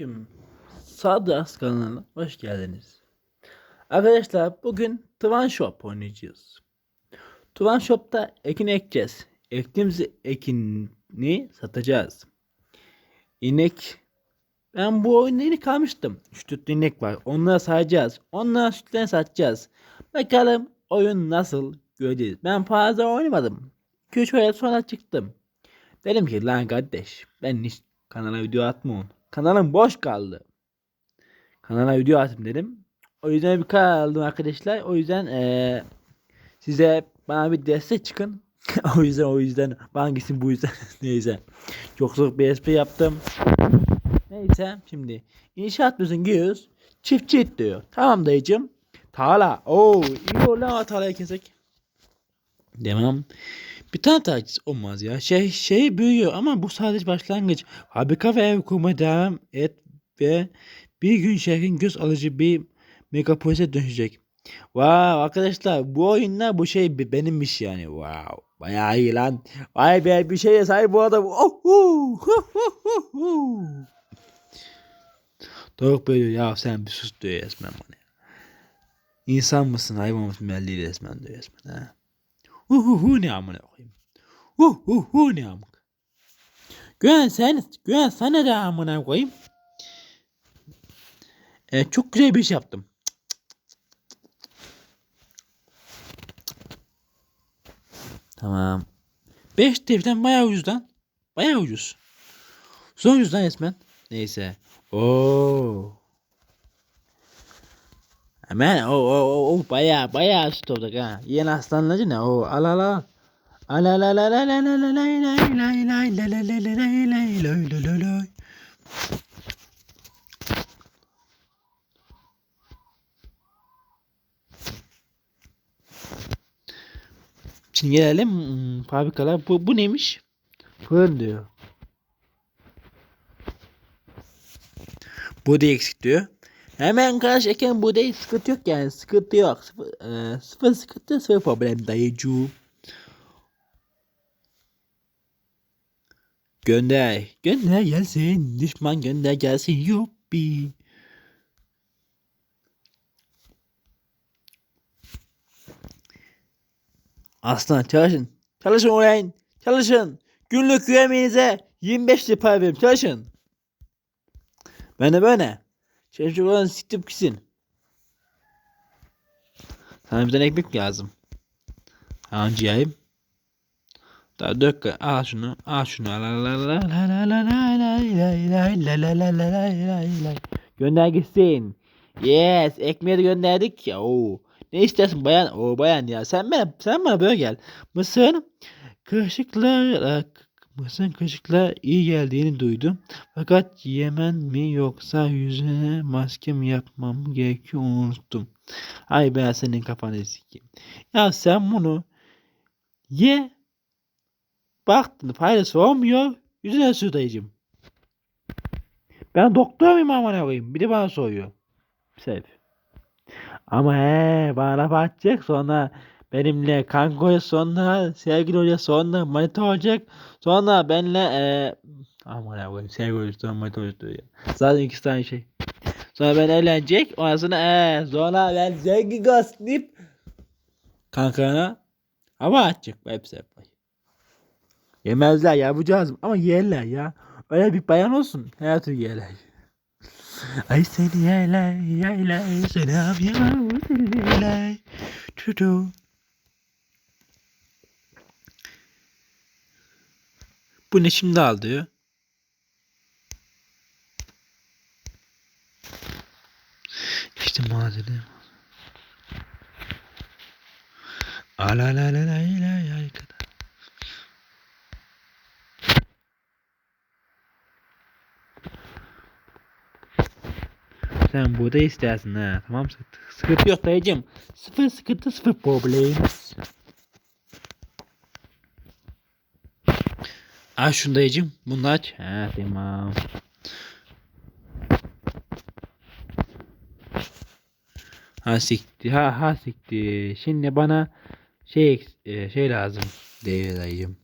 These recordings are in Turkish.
Selamünaleyküm. Sadas kanalına hoş geldiniz. Arkadaşlar bugün Twan Shop oynayacağız. Twan Shop'ta ekin ekeceğiz. Ektiğimiz ekini satacağız. İnek ben bu oyunda inek almıştım. 3-4 inek var. Onları sayacağız. Onların sütlerini satacağız. Bakalım oyun nasıl göreceğiz. Ben fazla oynamadım. 2-3 ay sonra çıktım. Dedim ki lan kardeş ben hiç kanala video atmam. Kanalım boş kaldı. Kanala video atayım dedim. O yüzden bir karar aldım arkadaşlar. O yüzden eee, size bana bir destek çıkın. o yüzden o yüzden hangisi bu yüzden neyse. Çok zor bir espri yaptım. Neyse şimdi inşaat müziğini giriyoruz. Çiftçi diyor. Tamam dayıcım. Tarla. Oo iyi olur lan tarlayı kesek. Demem. Bir tane taciz olmaz ya. Şey şey büyüyor ama bu sadece başlangıç. Fabrika ve ev kurmaya devam et ve bir gün şehrin göz alıcı bir megapolise dönüşecek. Wow arkadaşlar bu oyunlar bu şey be- benimmiş yani. Wow. Bayağı iyi lan. Vay be bir şeye sahip bu adam. Oh. Doruk böyle diyor, ya sen bir sus diyor resmen bana. İnsan mısın hayvan mısın belli resmen diyor resmen ha. Hu hu hu ne amına koyayım. Hu hu hu ne amına. Güven sen, güven sana da amına koyayım. E, çok güzel bir iş yaptım. Tamam. 5 TL'den bayağı ucuz lan. Bayağı ucuz. Son ucuz lan resmen. Neyse. Oo. Hemen o o o o bayağı bayağı süt olduk ha. Yeni aslanlıcı ne? O al al al. Al al al al al al al al lay lay lay. Şimdi gelelim hmm, fabrikalar. Bu, bu neymiş? Fırın diyor. Bu da eksik diyor. Hemen karşı eken bu değil sıkıntı yok yani sıkıntı yok. Sıfır, e, sıfır sıkıntı sıfır problem dayıcı. Gönder. Gönder gelsin. Düşman gönder gelsin. Yuppi. Aslan çalışın. Çalışın uğrayın. Çalışın. Günlük yemeğinize 25 lira para verin. Çalışın. Ben de böyle. Çocukların siktir gitsin. Sana bir tane ekmek lazım. Hancıyayım. Daha dök al şunu al şunu Gönder gitsin. Yes ekmeği de gönderdik ya. Oo. Ne istersin bayan? O bayan ya. Sen bana sen bana böyle gel. Mısır kışıklar mısır kaşıklar iyi geldiğini duydum. Fakat yemen mi yoksa yüzüne maske mi yapmam gerekiyor unuttum. Ay ben senin kafanı sikeyim. Ya sen bunu ye. Baktın faydası olmuyor. Yüzüne sür dayıcım. Ben doktor muyum amına koyayım? Bir de bana soruyor. Sev. Ama he bana laf atacak sonra benimle kanka sonra sevgili olacak sonra manita olacak sonra benle e, aman ya koyayım sevgili olacak sonra manita olacak ya. Zaten ikisi tane şey. Sonra ben eğlenecek ondan e, sonra ben zengin gaslayıp kankana hava atacak hepsi hep. Yemezler yapacağız ama yerler ya. Öyle bir bayan olsun her türlü yerler. Ay seni yerler yerler ya seni yerler. Tutu. Bu ne şimdi al diyor. İşte malzeme. Ala la la la la la kadar. Sen burada istersin ha. Tamam sıkıntı, sıkıntı yok dayıcım. Sıfır sıkıntı sıfır problem. Aç şunu dayıcım. Bunu aç. Ha tamam. Ha sikti. Ha ha sikti. Şimdi bana şey e, şey lazım. Değil dayıcım.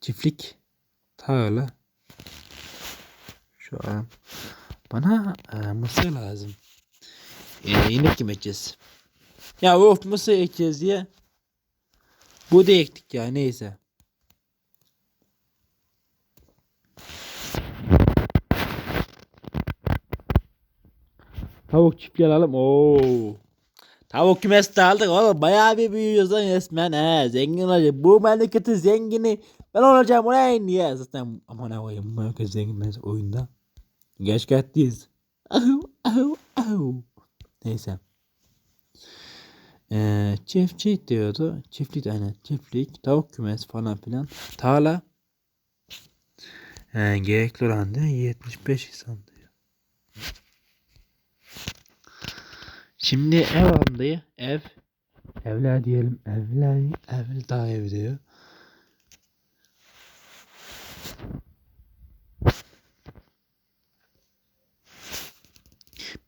Çiftlik. Tarla. Şu an bana e, mısır lazım. E, inek kim ekeceğiz? Ya of mısır ekeceğiz diye. Bu da ektik ya neyse. Tavuk çiftliği alalım. Oo. Tavuk kümesi de aldık oğlum. Bayağı bir büyüyoruz lan resmen. He, zengin olacak. Bu memleketin zengini. Ben olacağım ulan niye? Zaten aman. Bu memleket zengin ben oyunda. Geç ahu. Neyse. Ee, çiftçi diyordu. Çiftlik aynen. Çiftlik, tavuk kümesi falan filan. Tarla. Ee, gerekli olan da 75 insan Şimdi ev alalım dayı. Ev. Evler diyelim. Evler. Ev daha ev diyor.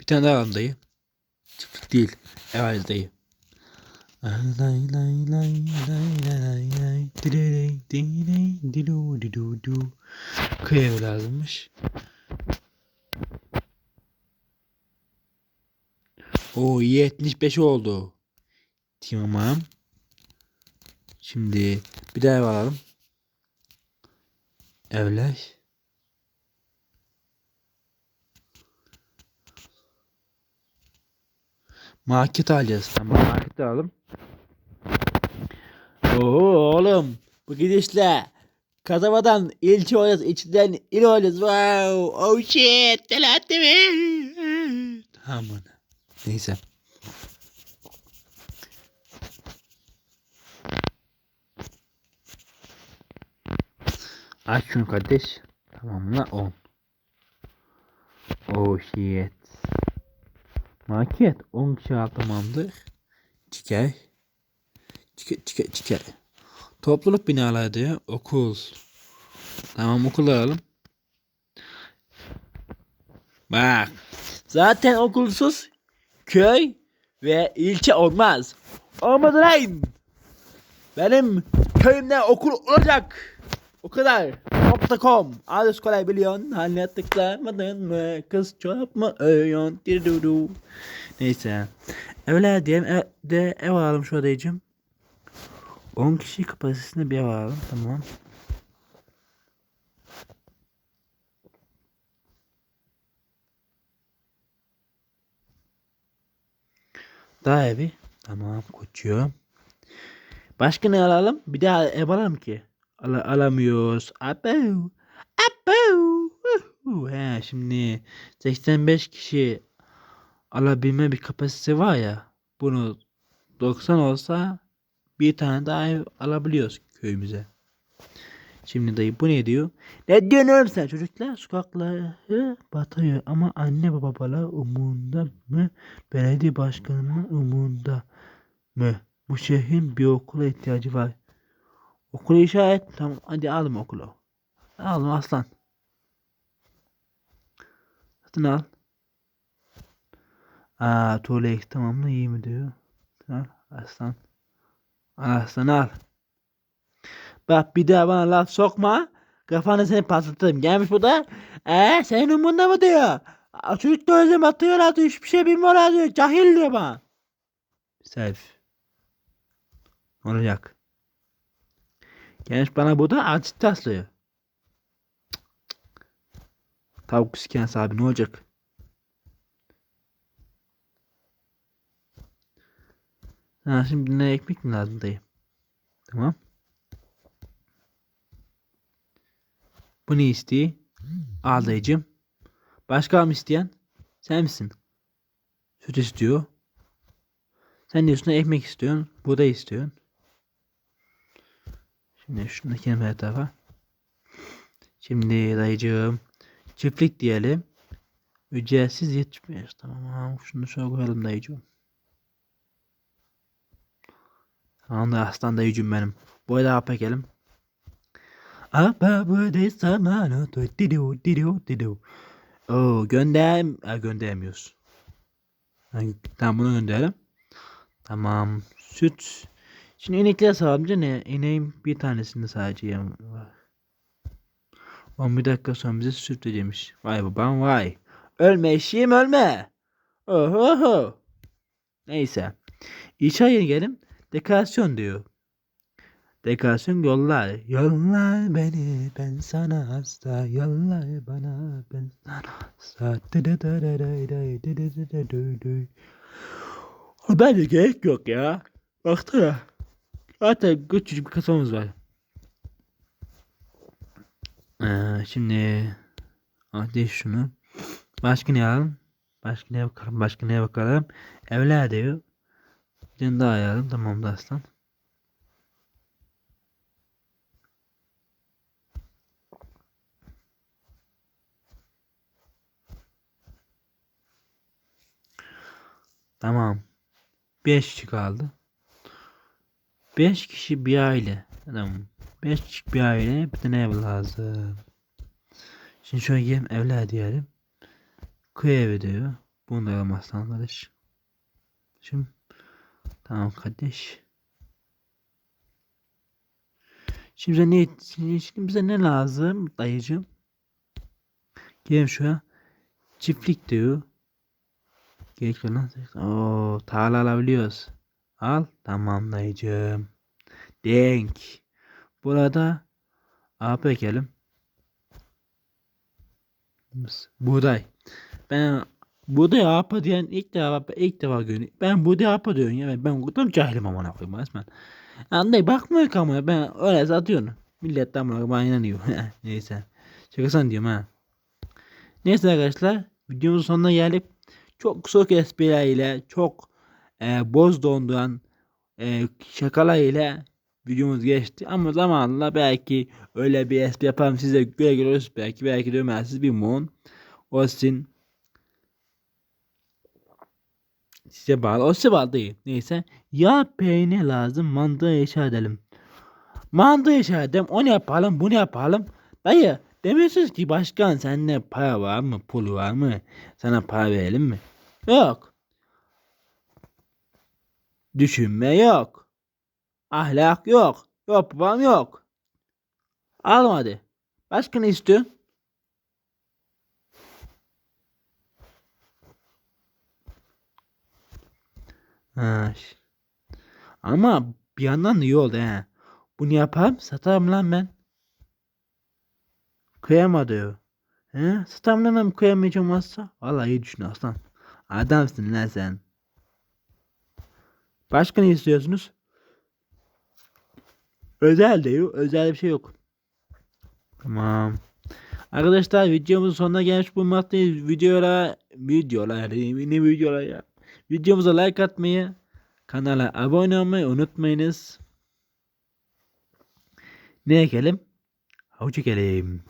Bir tane daha alalım dayı. Çiftlik değil. Ev alalım dayı. Lay lay lay lay lay lay diley diley dilu dilu du evi lazımmış. O 75 oldu. Tamam. Şimdi bir daha ev alalım. Evler. Market alacağız. Tamam market alalım. Oo oğlum bu gidişle kasabadan ilçe olacağız, içinden il olacağız. Wow, oh shit, delattı mi? Tamam. Neyse. Aç şunu kardeş. Tamamla 10. Oh shit. Market 10 kişi tamamdır. Çıkar. Çıkar çıkar çıkar. Topluluk binaları. Okul. Tamam okul alalım. Bak. Zaten okulsuz köy ve ilçe olmaz. Olmadı lan. Benim köyümde okul olacak. O kadar. Nokta.com Adres kolay biliyorsun. Haline tıklamadın mı? Kız mu övüyorsun? Dirdudu. Neyse. Öyle diyelim. Ev, de ev alalım şu adayıcım. 10 kişi kapasitesinde bir ev alalım. Tamam. Daha evi. Tamam koçuyorum. Başka ne alalım? Bir daha ev alalım ki. Al alamıyoruz. Abo. Uhu. He şimdi 85 kişi alabilme bir kapasitesi var ya. Bunu 90 olsa bir tane daha ev alabiliyoruz köyümüze. Şimdi dayı bu ne diyor? Ne diyorsun oğlum sen? Çocuklar sokakları batıyor ama anne babalar umurunda mı? Belediye başkanının umurunda mı? Bu şehrin bir okula ihtiyacı var. Okulu işaret. Tamam hadi aldım okulu. Aldım aslan. Satın al. Aa tuvalet tamamla iyi mi diyor. Al aslan. Al aslan al. Bak bir daha bana laf sokma. Kafanı seni patlatırım. Gelmiş bu da. Eee senin umurunda mı diyor. Çocuk da özlem atıyorlar diyor. Hiçbir şey bilmiyorlar diyor. Cahil diyor bana. Self. Olacak? Gelmiş bana bu da acı taslıyor. Tavuk siken abi ne olacak? Ha şimdi ne ekmek mi lazım dayı? Tamam. Bu ne istiyor? Al dayıcım. Başka mı isteyen? Sen misin? Süt istiyor. Sen diyorsun ekmek istiyorsun. Buğday istiyorsun. Şimdi şunu kenara tarafa. Şimdi dayıcığım. Çiftlik diyelim. Ücretsiz yetmiyor. Tamam. Şunu şöyle koyalım dayıcığım. Tamam da aslan dayıcığım benim. Boyda yap ekelim. Apa bu de sana didu didu didu. Oo gönder ha, gönderemiyoruz. Ha, Tamam bunu gönderelim. Tamam. Süt. Şimdi inekler sağlamca ne? İneğin bir tanesinde sadece yem var. 11 dakika sonra bize sürpriz demiş. Vay babam vay. Ölme eşeğim ölme. Oho. Neyse. İçeriye gelin. Dekorasyon diyor. Dekorasyon yollar. Yollar beni ben sana hasta. Yollar bana ben sana hasta. Bence gerek yok ya. Baksana. Zaten küçücük bir kasamız var. Ee, şimdi hadi şunu. Başka ne alalım? Başka neye bakalım? Başka neye bakalım? Evler diyor. Bir daha ayarlayalım. Tamam da aslan. Tamam. 5 kişi kaldı. 5 kişi bir aile. Tamam. 5 kişi bir aile bir tane ev lazım. Şimdi şöyle gidelim evler diyelim. Köy evi diyor. Bunu da alamazsan kardeş. Şimdi tamam kardeş. Şimdi bize ne şimdi bize ne lazım dayıcım? Gelin şuraya. Çiftlik diyor. Gerek lan. Oo, tarla alabiliyoruz. Al. Tamam dayıcım. Denk. Burada AP ekelim. Buğday. Ben buğday AP diyen ilk defa ilk defa görüyorum. Ben buğday AP diyorum ya. Ben tam cahilim amına koyayım resmen. Anday bakmıyor kamuya. Ben öyle satıyorum. Millet de amına bana inanıyor. Neyse. Şakasını diyorum ha. Neyse arkadaşlar. Videomuzun sonuna geldik. Çok soğuk esprilerle çok e, boz donduran e, şakalar ile videomuz geçti. Ama zamanla belki öyle bir espri yaparım size göre görürüz. Belki belki bir mon. O sizin size bağlı. O size bağlı değil. Neyse. Ya peynir lazım. Manda yaşa edelim. Manda yaşa edelim. Onu yapalım. Bunu yapalım. Dayı demiyorsunuz ki başkan sende para var mı? Pul var mı? Sana para verelim mi? Yok. Düşünme yok. Ahlak yok. Yok babam yok. Almadı. Başka ne istiyorsun? Ha. Ama bir yandan da iyi oldu he. Bunu yaparım satarım lan ben. Kıyamadı. He? Satarım lan ben kıyamayacağım olsa. Vallahi iyi düşün aslan. Adamsın lan sen. Başka ne istiyorsunuz? Özel diyor. Özel bir şey yok. Tamam. Arkadaşlar videomuzun sonuna gelmiş bulunmaktayız. Videolara videolar ne videolar ya. Videomuza like atmayı, kanala abone olmayı unutmayınız. Ne ekelim? Havuç ekelim.